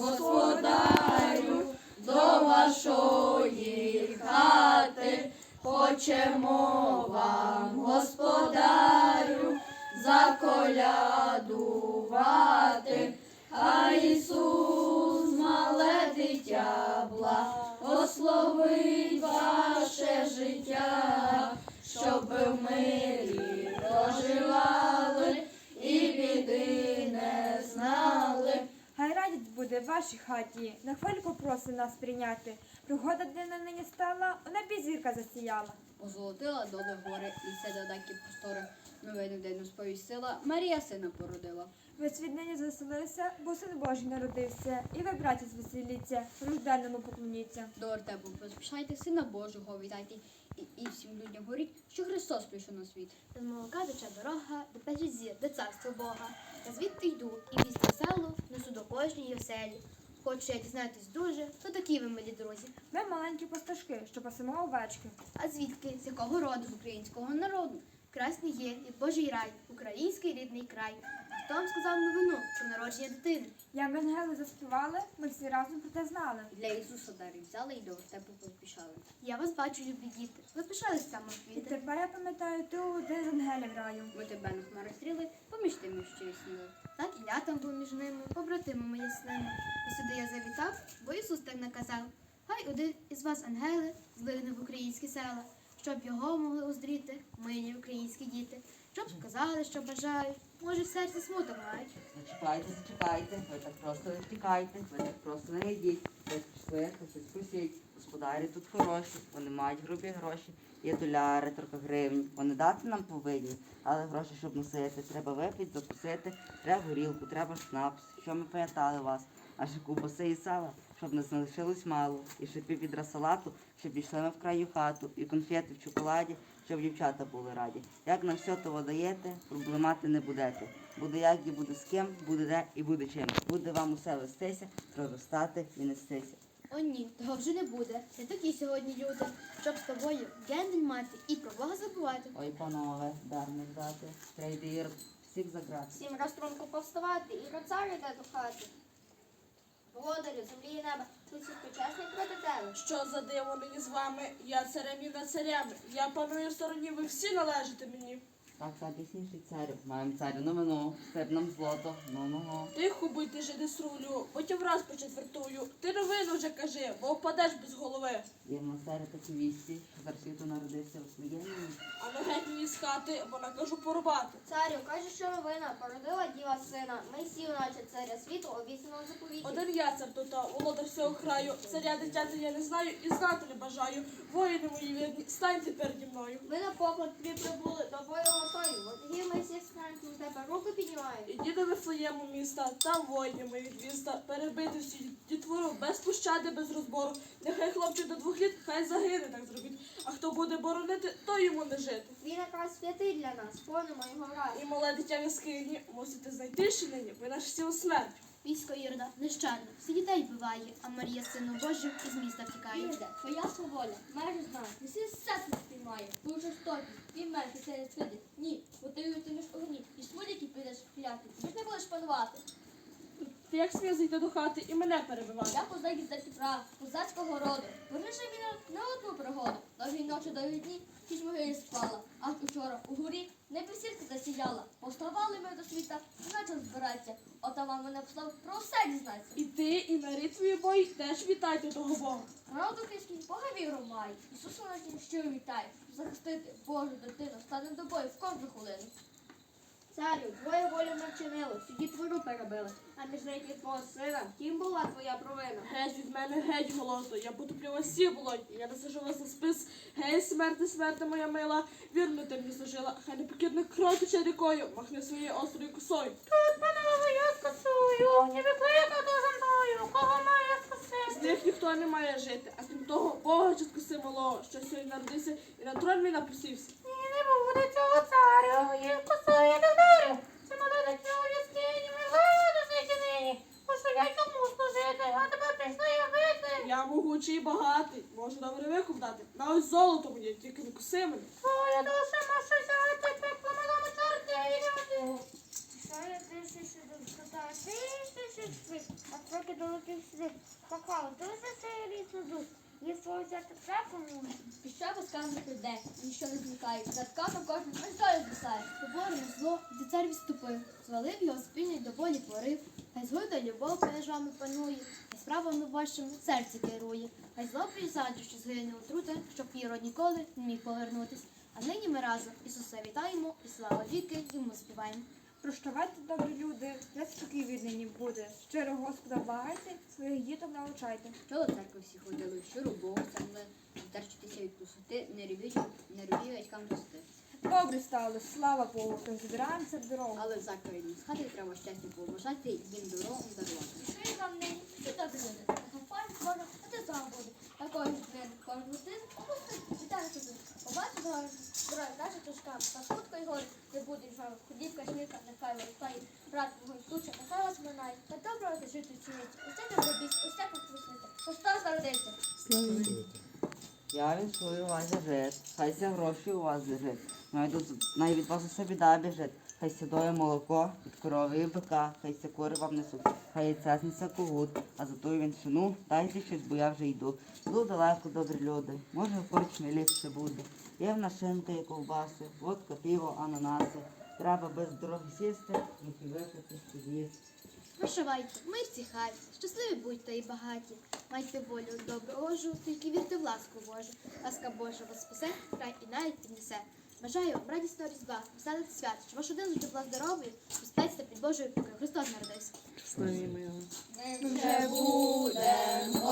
господарю, до вашої хати, хочемо вам, господарю, заколядувати, а Ісус, мале дитя, благословить ваше життя, щоб в мирі в вашій хаті, на хвильку просить нас прийняти. Пригода днина нині стала, у небі зірка засіяла. Озолотила доли гори, і все додаки простори. Новину день сповістила, Марія сина породила. Весь від нині бо син Божий народився. І ви, браті, звеселіться, рожденному поклоніться. До ортепу поспішайте, сина Божого вітайте. І, і всім людям говоріть, що Христос прийшов на світ. З молока тече дорога, до печі зір, до царства Бога. Я звідти йду і вість веселу несу до кожній оселі. Хочу я дізнатись дуже, хто такі ви, милі друзі. Ми маленькі пастушки, що пасемо овечки. А звідки, з якого роду з українського народу? Красний є, як Божий рай, український рідний край. Хто вам сказав новину про народження дитини? Як ангели заспівали, ми всі разом про те знали. Для Ісуса дари взяли і до ортепу поспішали. Я вас бачу, любі діти. Ви пишались там І квіти. тепер я пам'ятаю, ти один з ангелів раю. Ми тебе на хмари стріли, поміж тими, що ясніли. Так і я там був між ними, побратимами ясними. І сюди я завітав, бо Ісус так наказав. Хай один із вас, ангели, злигне в українські села, щоб його могли уздріти милі українські діти, щоб сказали, що бажають, може в серці смуток мають. Зачекайте, зачекайте, ви так просто не втікайте, ви так просто не йдіть. Ви пішли, щось просіть. Господарі тут хороші, вони мають грубі гроші, є доляри, трохи гривні. Вони дати нам повинні, але гроші, щоб носити, треба випити, закусити, треба горілку, треба шнапс, що ми пам'ятали вас, а ще кубаси і сала, щоб не залишилось мало, і ще піввідра салату, щоб пішли ми в краю хату, і конфети в чоколаді, щоб дівчата були раді. Як нам все того даєте, проблемати не будете. Буде як і буде з ким, буде де і буде чим. Буде вам усе вестися, проростати і нестися. О ні, того вже не буде. Не такі сьогодні люди, щоб з тобою гендень мати і про Бога забувати. Ой, панове, дар не здати, трейди всіх заграти. Всім розтрунку повставати і роцар іде до хати. Володарю, землі і неба, всіх почесний проти тебе. Що за диво мені з вами? Я царем і не царями. Я паную в стороні, ви всі належите мені. Так, так, ясніший царю. Маємо царю новину, степ нам злото, ну ну. Тихо будьте жиди срулю, потім враз почетвертую. Ти новину вже кажи, бо впадеш без голови. Є в нас царю такі вісті, що народився у своєму. А на геть мені з хати, бо накажу порубати. Царю, каже, що новина, породила діва сина. Ми сів, наче царя світу, обіцяного заповіті. Один я цар тут, володар всього краю. Царя дитяти я не знаю і знати не бажаю. Воїни мої вірні, станьте переді мною. Ми на поклик тобі прибули, до до Вифлеєму міста, там воїни мої від міста, перебити всі дітвору, без пощади, без розбору. Нехай хлопчик до двох літ, хай загине, так зробіть. А хто буде боронити, то йому не жити. Він якраз святий для нас, понимо його раз. І мале дитя в яскині мусите знайти ще нині, ви наш сіл смерть. Військо Ірда нещадно, всі дітей вбиває, а Марія сину Божий із міста втікає. Юрде, твоя свобода, майже знає, всі серце спіймає, ту жорстокість, і мерки це не свидить. Ні, бо ти ти між огні, і смудяки підеш кляти, ти ж не будеш панувати. Ти як смів зайти до хати і мене перебивати? Я козак із Дертіпра, козацького роду, вирішив він не одну пригоду, довгі ночі довгі дні, ж могилі спала, аж учора у горі небесірка засіяла, поставали ми до світа, наче збиратися, отаман мене послав про все дізнатися. І ти, і нарід твої бої теж вітайте того Бога. Народ український Бога віру має, Ісуса наш щиро вітає, захистити Божу дитину, стане до бою в кожну хвилину. Царю, твою волю ми вчинили, всю дітвору перебили. А між життя твого сина, ким була твоя провина? Геть від мене, геть голодно, я потоплю вас всі болотні, я насажу вас на спис. Гей, смерти, смерти моя мила, вірно ти мені служила, хай непокірна кров тече рікою, махне своєю острою косою. З них ніхто не має жити, а крім того, Бога чи коси малого, що сьогодні народився і на трон напустився. Я йому служити, а тебе прийшли вбити. Я могучий і багатий, можу добре викуп дати. На ось золото мені, тільки не коси мене. Твоя душа може взяти, пекло малому чорті. Що я тише, що до скота, тише, швидше, а трохи долетів сюди. Какао, дуже ліс дух. Свого взяти травку можна. Піща без камня прийде, ніщо не зникає. Над катом кожен історію звисає. Поборене зло, де цар відступив, звалив його спільний до болі порив. Хай згода любов перед вами панує, хай справами вашими серце керує. Хай зло призадрю, що згине отрути, щоб Ірод ніколи не міг повернутись. А нині ми разом Ісуса вітаємо і слава віки йому співаємо. Прощавайте, добрі люди, не спокій від нині буде. Щиро Господа благайте, своїх діток навчайте. Що до церкви всі ходили, що Богу самли, втерчитися від пустоти, не ревіть, не ревіть батькам рости. Добре стало, слава Богу, то збираємося в дорогу. Але за країну з хати треба щастя побажати, їм дорогу дарувати. Що вам нині? Всі добрі люди. Пам'ять Божа, а ти з вами буде. Такої ж днини, кожну годину, опустить, вітається тут. Побачить дорогу, здоров'я, каже тушкам, та швидко й горі, не буде вами. Худівка, шмірка, нехай виростає, брат мого туча, нехай вас минає. Та доброго ти жити чинить. Усе не робіть, усе потрусните. Христос народився. Я віншую вас жит, хай ся гроші у вас лежить. Навіть, від вас усе біда біжить. Хай сідоє молоко від корови і бика, хай ся кури вам несуть, хай яйця знесе когут, а за ту віншину дайте щось, бо я вже йду. Йду далеко, добрі люди, може в корчмі ліпше буде. Є в нас шинка і ковбаси, водка, пиво, ананаси. Треба без дороги сісти, випити, і з'їсти. мирці, хай, в цій хаті, щасливі будьте і багаті. Майте волю добру ожу, тільки вірте в ласку Божу. Ласка Божа вас спасе, край і навіть піднесе. Бажаю вам радісного різдва, веселих свят, що ваш один завжди була здоровою, спустайтеся під Божою поки Христос народився. Вже будем,